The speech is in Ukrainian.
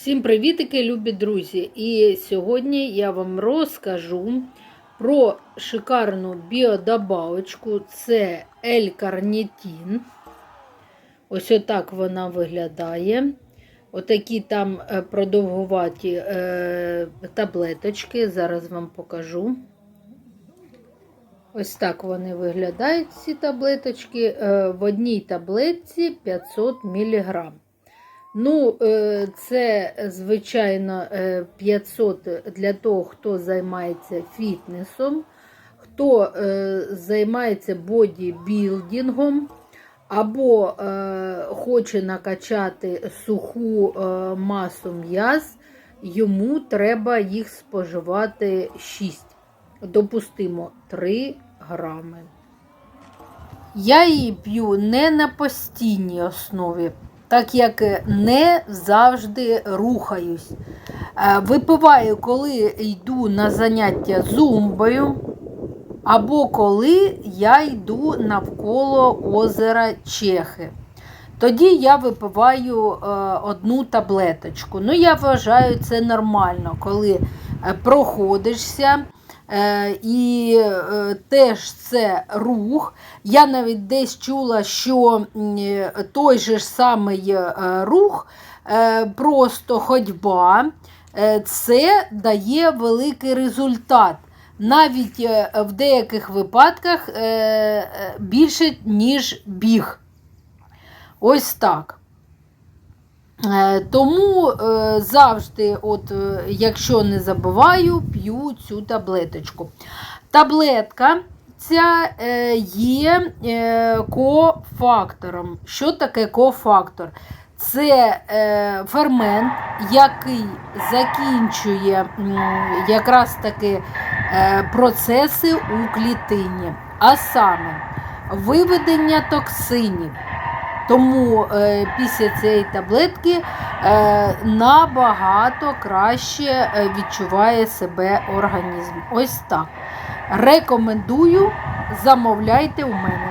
Всім привітики, любі друзі! І сьогодні я вам розкажу про шикарну біодобавочку. Це L-карнітін. Ось отак вона виглядає. Отакі там е, продовгуваті е, таблеточки. Зараз вам покажу. Ось так вони виглядають, ці таблеточки. Е, в одній таблетці 500 мг. Ну, е, це, звичайно, е, 500 для того, хто займається фітнесом, хто е, займається бодібілдингом, або е, хоче накачати суху е, масу м'яз, йому треба їх споживати 6, допустимо, 3 грами. Я її п'ю не на постійній основі так як не завжди рухаюсь. Е, Випиваю, коли йду на заняття зумбою, або коли я йду навколо озера Чехи. Тоді я випиваю е, одну таблеточку. Ну, я вважаю, це нормально, коли е, проходишся. Е, І е, теж це рух. Я навіть десь чула, що е, той же ж самий рух, просто ходьба, це дає великий результат. Навіть в деяких випадках більше, ніж біг. Ось так. Е, Тому е, завжди, от, е, якщо не забуваю, п'ю цю таблеточку. Таблетка ця є кофактором. Що таке кофактор? Це фермент, який закінчує якраз таки процеси у клітині, а саме виведення токсинів. Тому е, після цієї таблетки е, набагато краще е, відчуває себе організм. Ось так. Рекомендую, замовляйте у мене.